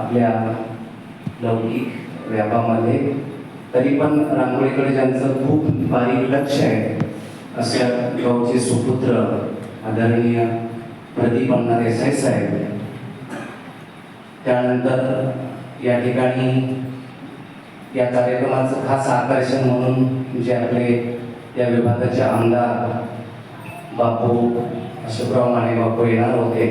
आपल्या लौकिक व्यापामध्ये. तरी पण रांगोळीकडे ज्यांचं खूप बारीक लक्ष आहे अशा गावचे सुपुत्र आदरणीय प्रदीप अण्णा देसाई साहेब त्यानंतर या ठिकाणी या कार्यक्रमाचं खास आकर्षण म्हणून जे आपले या विभागाचे आमदार बापू अशोकराव माने बापू येणार होते.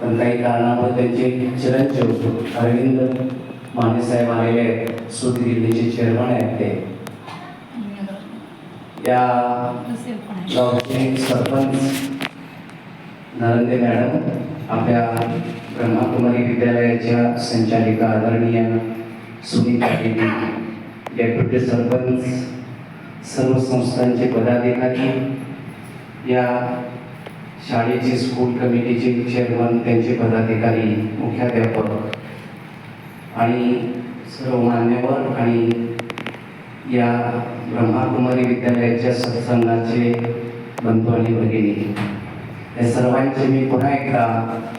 पण काही कारणामुळे त्यांचे चिरंजीव अरविंद माने साहेब आलेले आहेत. सुधी दिल्लीचे चेअरमन आहेत ते. या गावचे सरपंच नरंदे मॅडम आपल्या ब्रह्माकुमारी विद्यालयाच्या संचालिका आदरणीय सुनीता देवी डेप्युटी सरपंच सर्व संस्थांचे पदाधिकारी या शाळेचे स्कूल कमिटीचे चेअरमन त्यांचे पदाधिकारी मुख्याध्यापक आणि सर्व मान्यवर आणि या ब्रह्माकुमारी विद्यालयाच्या सत्संगाचे बंधू आणि भगिनी या सर्वांचे मी पुन्हा एकदा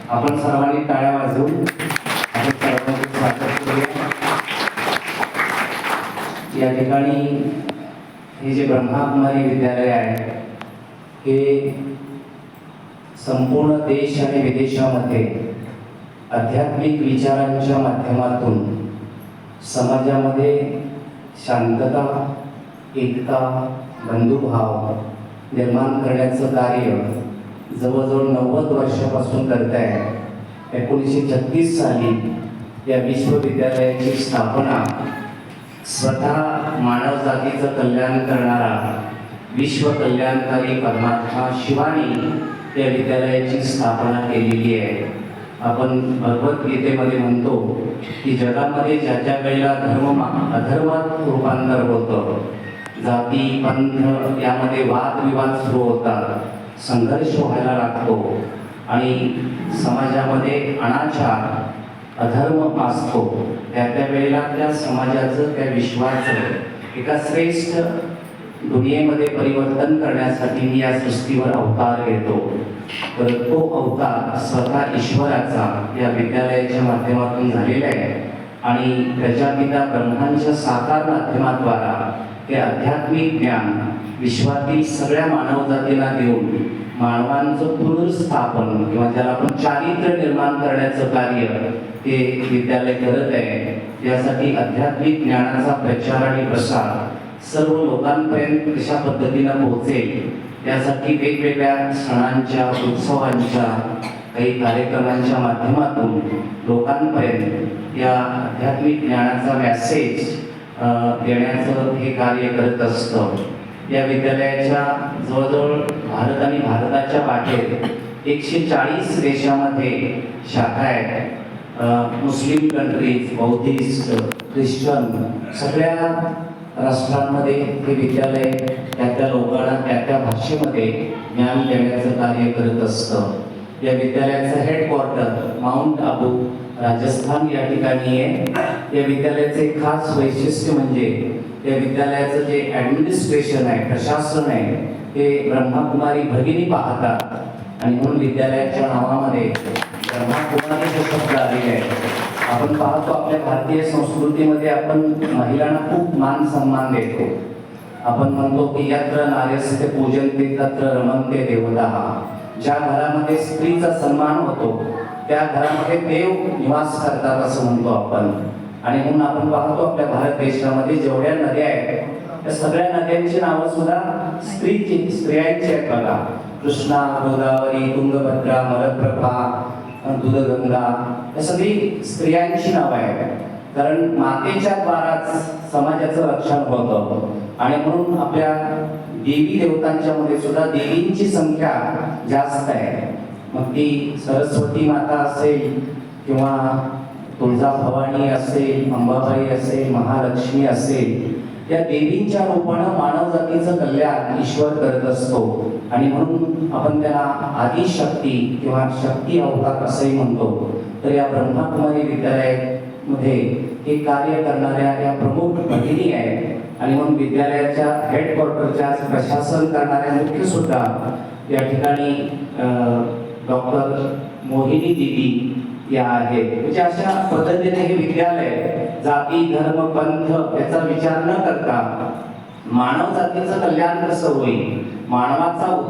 आपण सर्वांनी टाळ्या वाजवू. आपण सर्वांचे स्वागत करूया. या ठिकाणी हे जे ब्रह्माकुमारी विद्यालय आहे हे संपूर्ण देश आणि विदेशामध्ये आध्यात्मिक विचारांच्या माध्यमातून समाजामध्ये शांतता एकता बंधुभाव निर्माण करण्याचं कार्य जवळजवळ नव्वद वर्षापासून करत आहे एकोणीसशे छत्तीस साली या विश्वविद्यालयाची स्थापना स्वतः मानवजातीचं कल्याण करणारा विश्वकल्याणकारी परमात्मा शिवानी या विद्यालयाची स्थापना केलेली आहे. आपण भगवद्गीतेमध्ये म्हणतो की जगामध्ये ज्याच्या वेळेला धर्म अधर्मात रूपांतर होतं जाती पंथ यामध्ये वादविवाद सुरू होतात संघर्ष व्हायला लागतो आणि समाजामध्ये अनाचार अधर्म असतो त्या त्या वेळेला त्या समाजाचं त्या विश्वाचं एका श्रेष्ठ दुनियेमध्ये परिवर्तन करण्यासाठी मी या सृष्टीवर अवतार घेतो. तर तो अवतार स्वतः ईश्वराचा या विद्यालयाच्या माध्यमातून झालेला आहे. आणि प्रजापिता ब्रह्मांच्या साकार माध्यमाद्वारा ते आध्यात्मिक ज्ञान विश्वातील सगळ्या मानवजातीला देऊन मानवांचं पुनर्स्थापन किंवा ज्याला आपण चारित्र्य निर्माण करण्याचं कार्य ते विद्यालय करत आहे. यासाठी आध्यात्मिक ज्ञानाचा प्रचार आणि प्रसार सर्व लोकांपर्यंत कशा पद्धतीनं पोहोचेल यासाठी वेगवेगळ्या सणांच्या उत्सवांच्या काही कार्यक्रमांच्या माध्यमातून लोकांपर्यंत या आध्यात्मिक ज्ञानाचा मॅसेज देण्याचं हे कार्य करत असतं. या विद्यालयाच्या जवळजवळ भारत आणि भारताच्या बाहेर एकशे चाळीस देशामध्ये शाखा आहेत. मुस्लिम कंट्रीज बौद्धिस्ट ख्रिश्चन सगळ्या राष्ट्रांमध्ये हे विद्यालय त्या त्या लोकांना त्या त्या भाषेमध्ये ज्ञान देण्याचं कार्य करत असतं. या विद्यालयाचं हेडक्वार्टर माउंट आबू राजस्थान या ठिकाणी आहे. या विद्यालयाचं एक खास वैशिष्ट्य म्हणजे या विद्यालयाचं जे ॲडमिनिस्ट्रेशन आहे प्रशासन आहे ते ब्रह्माकुमारी भगिनी पाहतात. आणि म्हणून विद्यालयाच्या नावामध्ये ब्रह्माकुमारी हे शब्द आलेले आहे आपण पाहतो आपल्या भारतीय संस्कृतीमध्ये आपण महिलांना खूप मान सन्मान देतो. आपण म्हणतो की यत्र नार्यस्ते पूजनते तत्र रमणते देवता. ज्या घरामध्ये स्त्रीचा सन्मान होतो त्या घरामध्ये देव निवास करतात असं म्हणतो आपण. आणि म्हणून आपण पाहतो आपल्या भारत देशामध्ये जेवढ्या नद्या आहेत त्या सगळ्या नद्यांची नावं सुद्धा स्त्रीची स्त्रियांची आहेत बघा. कृष्णा गोदावरी तुंगभद्रा मलप्रभा दूधगंगा या सगळी स्त्रियांची नावं आहेत. कारण मातेच्या द्वाराच समाजाचं रक्षण होतं आणि म्हणून आपल्या देवी देवतांच्या मध्ये सुद्धा देवींची संख्या जास्त आहे. मग ती सरस्वती माता असेल किंवा तुळजा भवानी असेल अंबाबाई असेल महालक्ष्मी असेल या देवींच्या रूपानं मानव जातीचं कल्याण ईश्वर करत असतो. आणि म्हणून आपण त्याला आदिशक्ती किंवा शक्ती अवतार असंही म्हणतो. तर या ब्रह्माकुमारी विद्यालयामध्ये हे कार्य करणाऱ्या या प्रमुख भगिनी आहेत. आणि म्हणून विद्यालयाच्या हेडक्वार्टरच्या प्रशासन करणाऱ्या मुख्य सुद्धा या ठिकाणी डॉक्टर मोहिनी देवी या आहेत म्हणजे अशा पद्धतीने हे विद्यालय जाती धर्म पंथ याचा विचार न करता मानव जातीचं कल्याण कसं होईल? मानवाचा